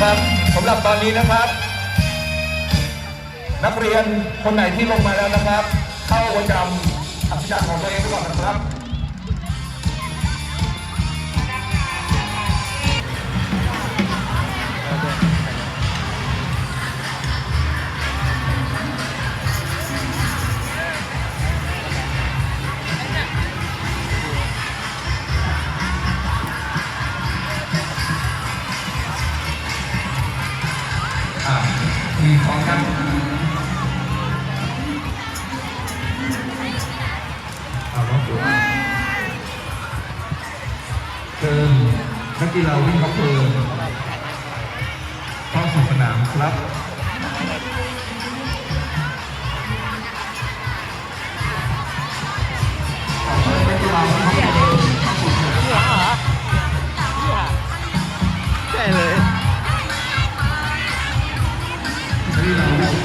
นะครับสำหรับตอนนี้นะครับ นักเรียนคนไหนที่ลงมาแล้วนะครับ เข้าประจำอักษรของตัวเองก่อนนะครับ นักกีฬาวิ่งพับเพลินเข้าสู่สนามครับขอเชิญนักกีฬาวิ่งพับเพลินเข้าสู่สนามใช่เลยที่เราได้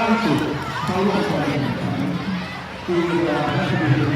ล่าสุดเข้าร่วมการแข่งขันปีเรือพระราชด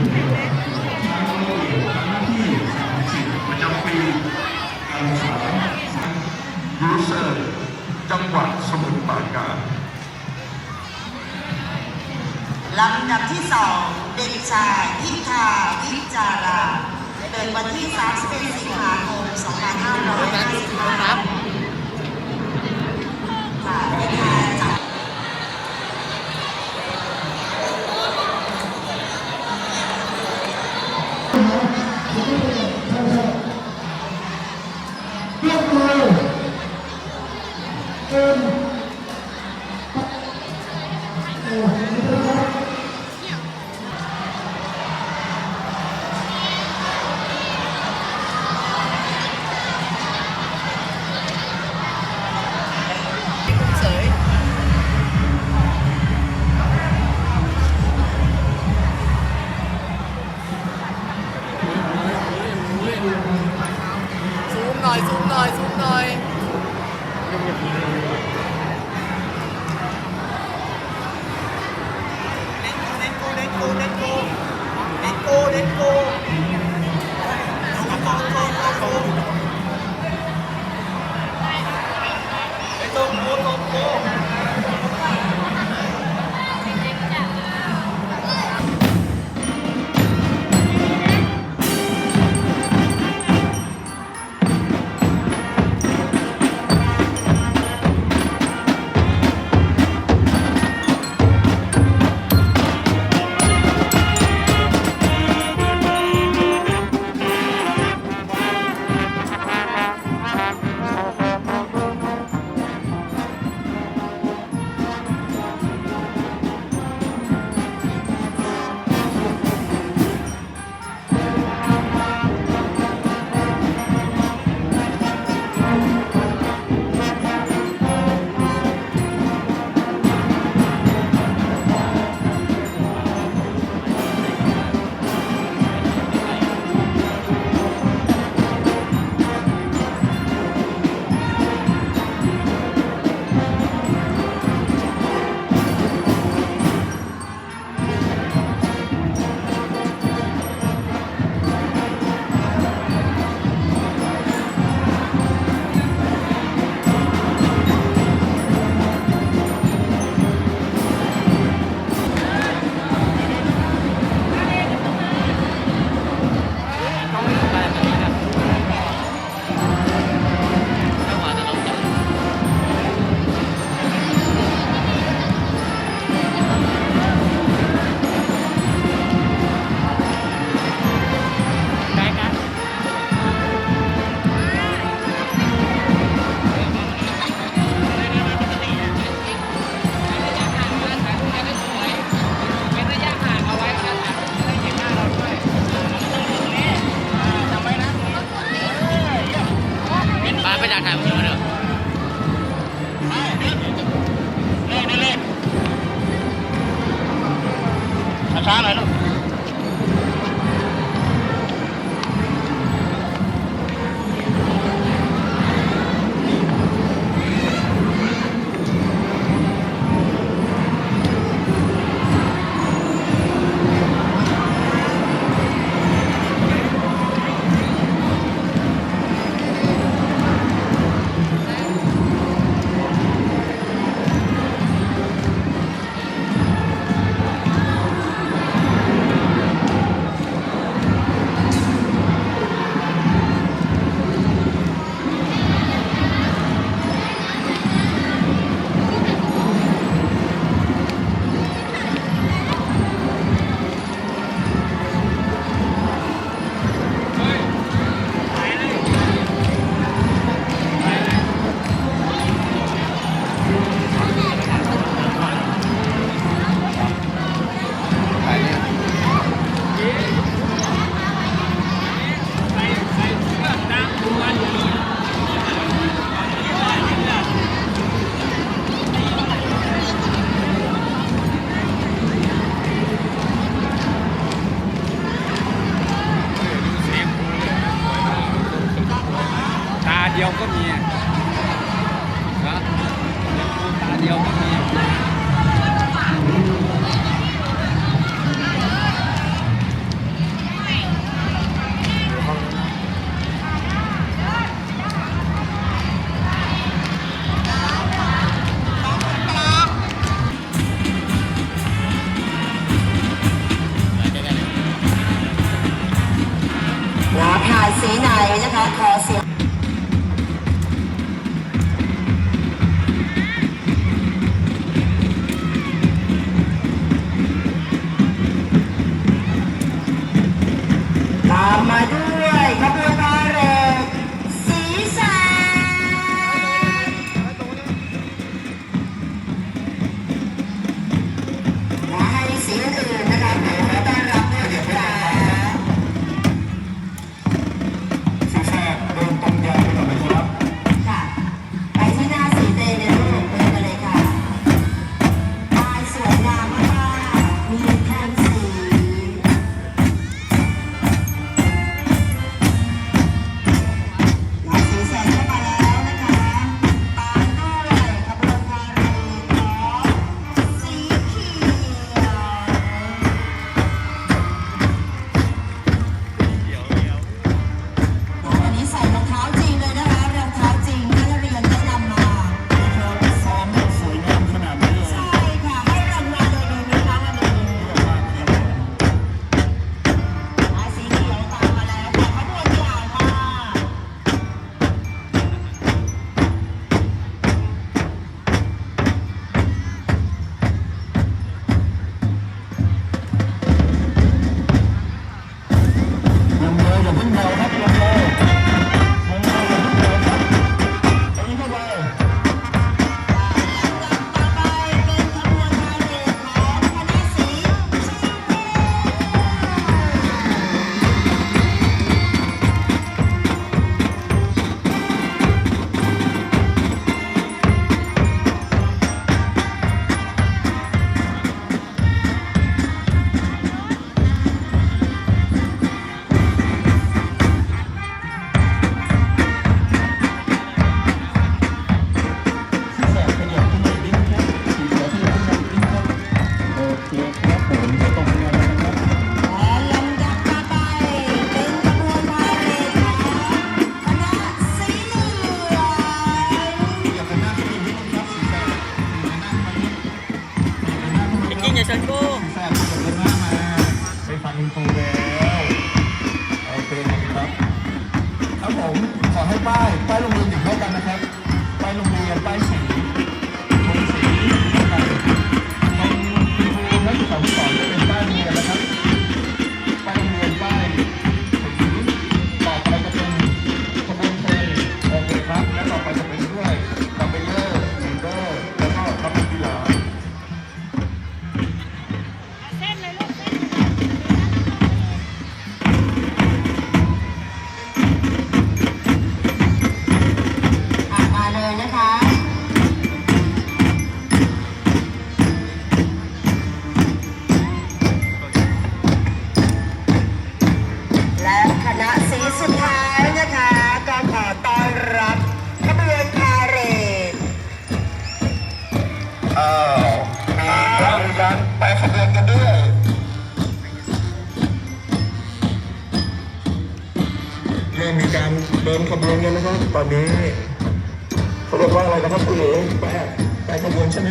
ครับผมขอให้ป้ายป้ายโรงเรียนถึงเท่ากันนะครับป้ายโรงเรียนป้าย นี้เขาบอกว่าอะไรกันครับคุณหนูแปดแปดขบวนใช่ไหม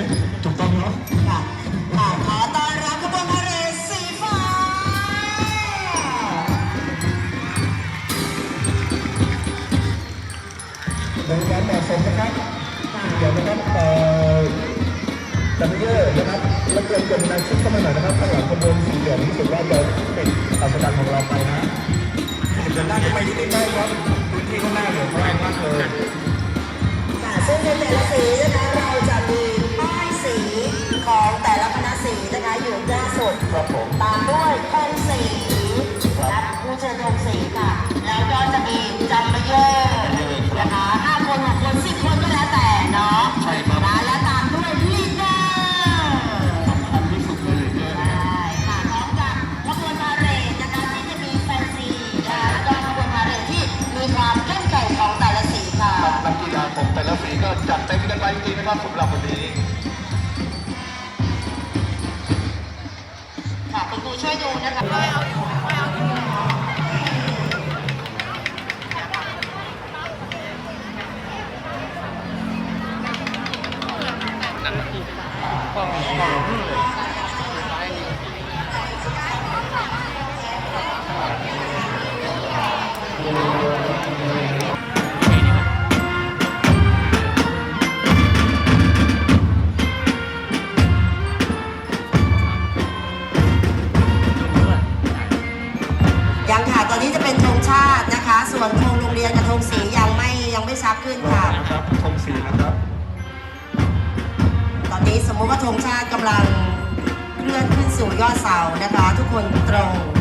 กันไปจริงๆนะครับสำหรับวันนี้ค่ะคุณครูช่วยดูนะคะนั่ช่วอ ยอดเสานะคะ ทุกคนตรง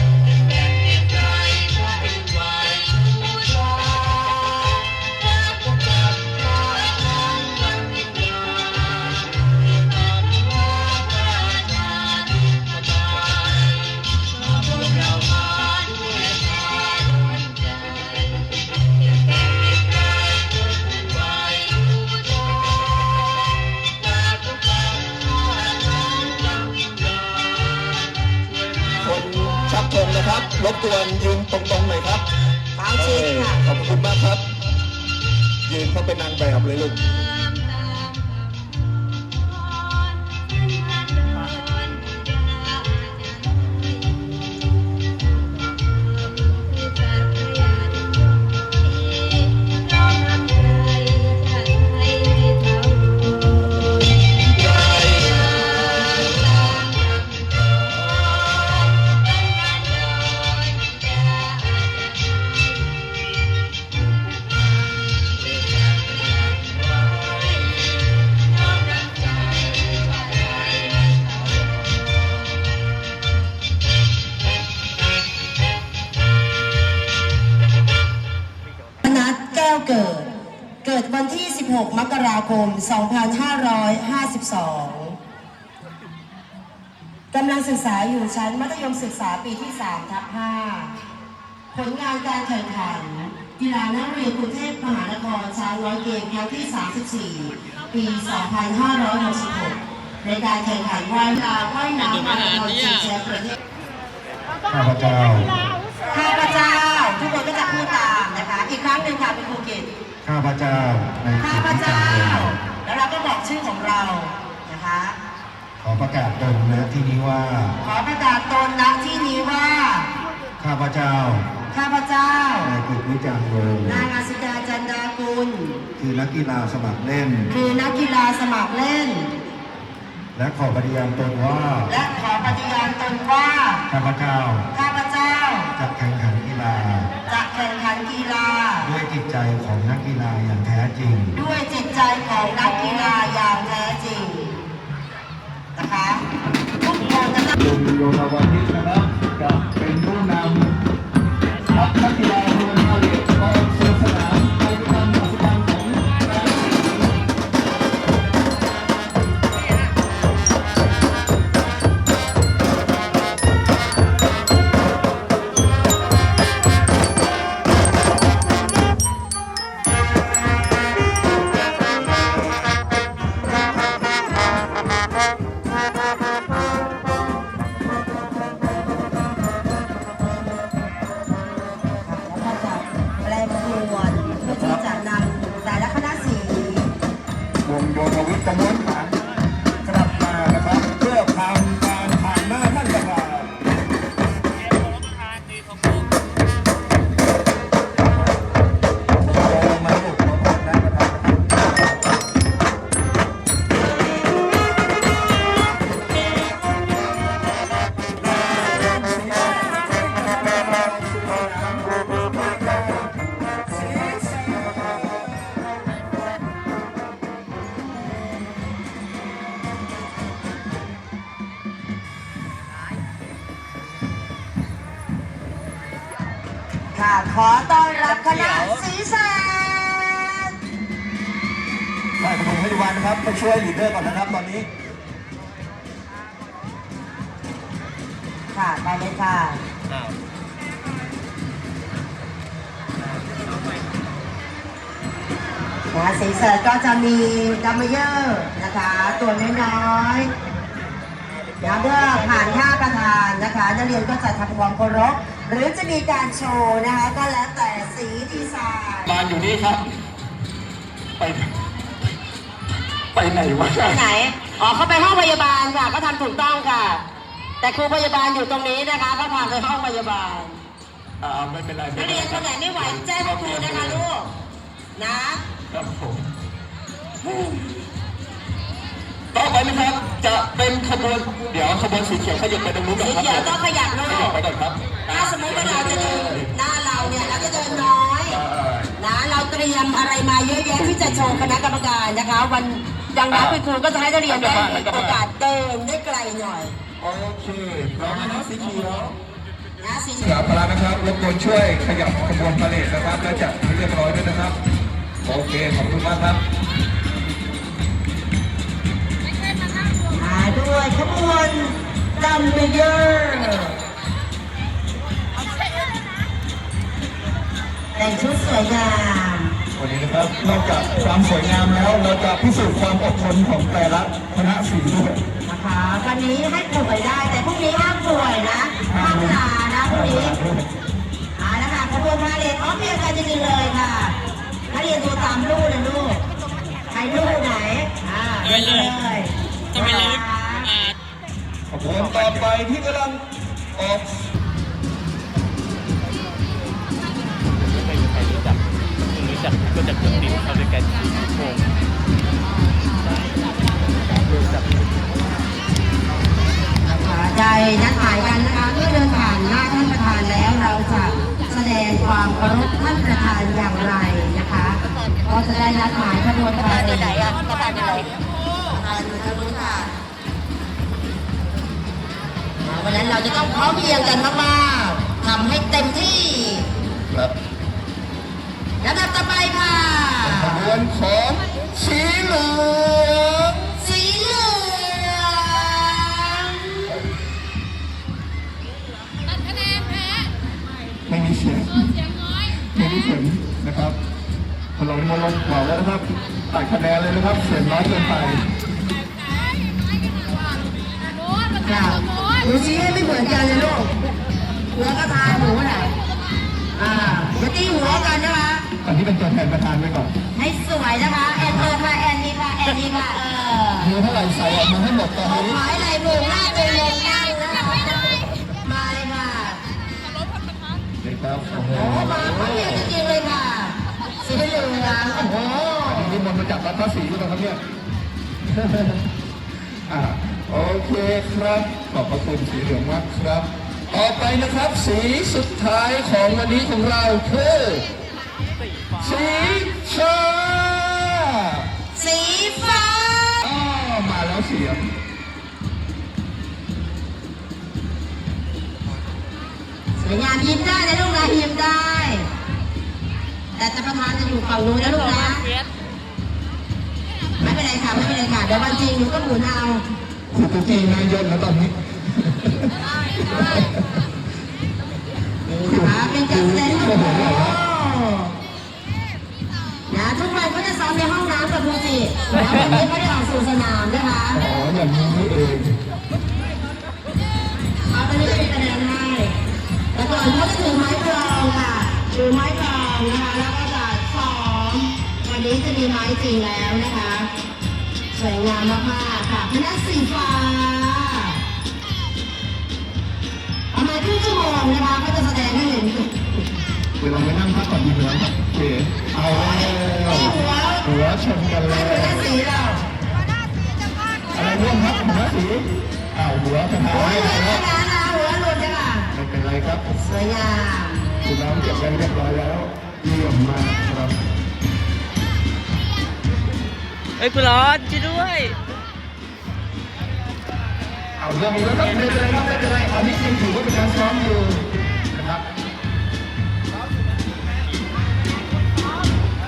ตรงๆหน่อยครับเท้าชี้ค่ะขอบคุณมากครับ ยืนเขาเป็นนางแบบเลยลูก 16 มกราคม 2552 กำลังศึกษาอยู่ชั้นมัธยมศึกษาปีที่ 3 ทับ 5 ผลงานการแข่งขัน กีฬานักเรียนกรุงเทพมหานครช้างร้อยเกมครั้งที่ 34 ปี 2566 ในการแข่งขันว่ายน้ำว่ายน้ำมาราธอนชิงแชมป์ประเทศข้าพเจ้าข้าพเจ้าทุกคนก็จะพูดตามนะคะ อีกครั้งหนึ่งค่ะเป็นครูกิต ข้าพเจ้าในข้าพเจ้า แล้วเราก็บอกชื่อของเรานะคะ ขอประกาศตนณที่นี้ว่า ขอประกาศตนณที่นี้ว่า ข้าพเจ้า ข้าพเจ้านายกฤษวิจารณ์วงศ์นางอาสิกาจันดากุล คือนักกีฬาสมัครเล่น คือนักกีฬาสมัครเล่น และขอปฏิญาณตนว่า และขอปฏิญาณตนว่า ข้าพเจ้า ข้าพเจ้าจะแข่งขันกีฬา จะแข่งขันกีฬา ด้วยจิตใจของนักกีฬาอย่างแท้จริง ด้วยจิตใจของนักกีฬาอย่างแท้จริงนะคะทุกคนจะต้องลุงโยธวาทิตนะครับจะเป็นผู้นำทัพนักกีฬาเมืองพา มีดัมเมเยอร์นะคะ ตัวน้อยๆเดี๋ยวเมื่อผ่านท่าประธานนะคะนักเรียนก็จะทำความเคารพหรือจะมีการโชว์นะคะก็แล้วแต่สีดีไซน์มาอยู่นี่ครับ ไป ไปไหนวะไปไหนอ๋อเขาไปห้องพยาบาลค่ะก็ทำถูกต้องค่ะ แต่ครูพยาบาลอยู่ตรงนี้นะคะเขาพาไปห้องพยาบาลอ่าไม่เป็นไรนักเรียนคนไหนไม่ไหวแจ้งคุณครูนะคะลูกนะครับผม ต่อไปนะครับจะเป็นขบวนเดี๋ยวขบวนสีเขียวขยับไปตรงนู้นก่อนสีครับเขียวต้องขยับลูขยับกไปก่อนครับถ้าสมมติว่าเราจะเดินหน้าเราเนี่ยเราจะเดินน้อยอ่านะเราเตรียมอะไรมาเยอะแยะที่จะโชว์คณะกรรมการนะคะ วันดังนั้นคุณครูก็จะให้นักเรียนได้มีโอกาสเดินได้ไกลหน่อยโอเคพร้อมแล้วสีเขียวนะสีสามพลังนะครับรบกวนช่วยขยับขบวนพาเลทนะครับและจัดให้เรียบร้อยด้วยนะครับ โอเคขอบคุณมากครับ ด้วยขบวนดัมเบลเยอร์แต่งชุดสวยงามวันนี้นะครับนอกจากความสวยงามแล้ว เราจะพิสูจน์ความอดทนของแต่ละคณะสีด้วยนะคะวันนี้ให้ป่วยได้ แต่พรุ่งนี้ห้ามป่วยนะห้ามลานะพรุ่งนี้อ่าริงๆเลยค่ะนักเรียนดูตามรูปนะลูกใครรูปไหนอ่าเอาไปเลยจะจะไปเลยนะ คะอ่าขบวนต่อไปที่กำลังออกไม่มีใครรู้จักรู้จักก็จะเกิดติดเขาด้วยกันโป่งรู้จักใจนัดหมายกันนะคะเมื่อเดินผ่านหน้าท่านประธานแล้วเราจะแสดงความเคารพท่านประธานอย่างไรนะคะก็จะได้นัดหมายขบวนการไปไหนอะประธานไปไหนประธานอยู่ทางนู้นค่ะ อ่าวันนั้นเราจะต้องพร้อมเพรียงกันมากๆทำให้เต็มที่ครับลำดับต่อไปค่ะ ขบวนของสีเหลืองสีเหลืองตัดคะแนนแพ้ไม่มีเสียงเออเสียงน้อยไม่มีเสียงนะครับพลงมาลงกว่าแล้วนะครับตัดคะแนนเลยนะครับ เสียงน้อยเกินไปโน้ตมาค่ะทำโน้ต หนูชี้ให้ไม่เหมือนกันเลยลูก หัวก็ทานหนูน่ะอ่าอย่าตีหัวกันนะคะ ตอนนี้เป็นตัวแทนประธานไว้ก่อนให้สวยนะคะแอนเออค่ะแอนนี่ค่ะแอนนี่ค่ะเออมีเท่าไหร่ใส่ออกมาให้หมดตอนขอนี้ ให้ไหลหมูหน้าเป็นลงนั่งนะคะมาเลยค่ะนะครับโอ้โหโอ้มาพร้อมเพรียงจริงๆเลยค่ะสีเหลืองโอ้โห อันนี้มนต์มาจากรัฐศรีหรือเปล่าครับเนี่ย อ่า โอเคครับ ขอบพระคุณสีเหลืองมากครับ ต่อไปนะครับ สีสุดท้ายของวันนี้ของเราคือสีชาสีฟ้าอ้าวมาแล้วเสียงสวยงามยิ้มได้นะลูกนะยิ้มได้ แต่จะประธานจะอยู่ฝั่งนู้นนะลูกนะ ไม่เป็นไรค่ะ ไม่เป็นไรค่ะ เดี๋ยววันจริงหนูก็หมุนเอา คุณตุ๊กกี้นายยนแล้วตอนนี้นะคะเป็นการแสดงที่โอ้โหนะทุกวันก็จะซ้อมในห้องน้ำกับครูจิแล้ววันนี้ก็ได้ออกสู่สนามนะคะอ๋ออย่างนี้นี่เองเอาไปเลยคะแนนให้แต่ก่อนเขาจะถือไม้กลองค่ะถือไม้กลองนะคะแล้วก็จะซ้อมวันนี้จะมีไม้จริงแล้วนะคะ สวยงามมากๆค่ะคณะสีฟ้าประมาณครึ่งชั่วโมงนะคะก็จะแสดงให้เห็นเวลาไปนั่งพักก่อนดีไหมครับโอเคเอาแล้วหัวชนกันแล้คณะวสีเราอะไรร่วงครับหัวสีอ้าวหัวประธานหัวไม่หลุได้ดครับนะคะหัวหลุดนะคะไม่เป็นไรครับสวยงามคุณน้ำเก็บไว้เรียบร้อยแล้วเยี่ยมมากครับ เฮ้ยคุณร้อนช่วยด้วย เอาเรื่องนี้แล้วครับไม่เป็นไรครับไม่เป็นไรอันนี้ยังถือว่าเป็นการซ้อมอยู่นะครับ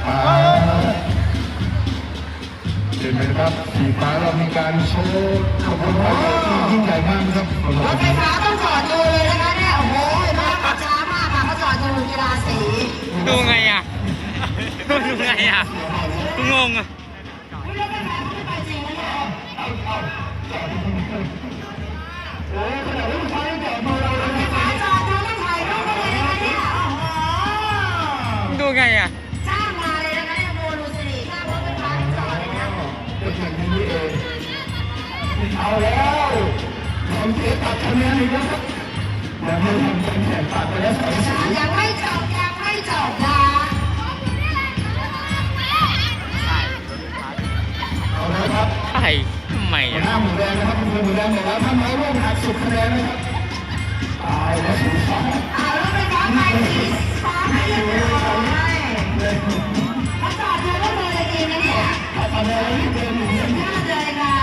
อ่าเห็นไหมครับสีฟ้าเรามีการโชว์ขบวนพาเหรดที่ยิ่งใหญ่มากนะครับของรเราถไฟฟ้าต้องจอดดูเลยนะคะเนี่ย โอ้โหมากช้ามากค่ะเขาจอดดูกีฬาสี ดูไงอะ ดูไงอะกูงงอะโอ้ยขนา ดลูกชายยังจอดดูเราเลยขาจอดดูแล้วถ่ายรูปไปเลยนะคะเนี่ยโอ้โหดูไงอะจ้างมาเลยนะคะเนี่ยโมลูสิริจ้างรถไฟฟ้าให้จอดเลยนะเป็นอย่างนี้นี่เองเอาแล้วผมเสียตัดคะแนนอีกแล้วครับยังไม่ทำการแข่งตัดไปแล้วสองสียังไม่จบยังไม่จบนะเอาแล้วครับใช่ หม่หัวหน้าหมูแดงนะครับคุณหมูแดงแล้ว่าทไม่ร่วมหักสิบคะแนนนะครับตายแล้วสิบสองเอาแล้วไปฟ้าไปสีฟ้าไปเลยถ้าตอบเธอก็เจอเลยดีนะเนี่ยตอบเธอเลยเจอหนึ่งยอดเลยค่ะ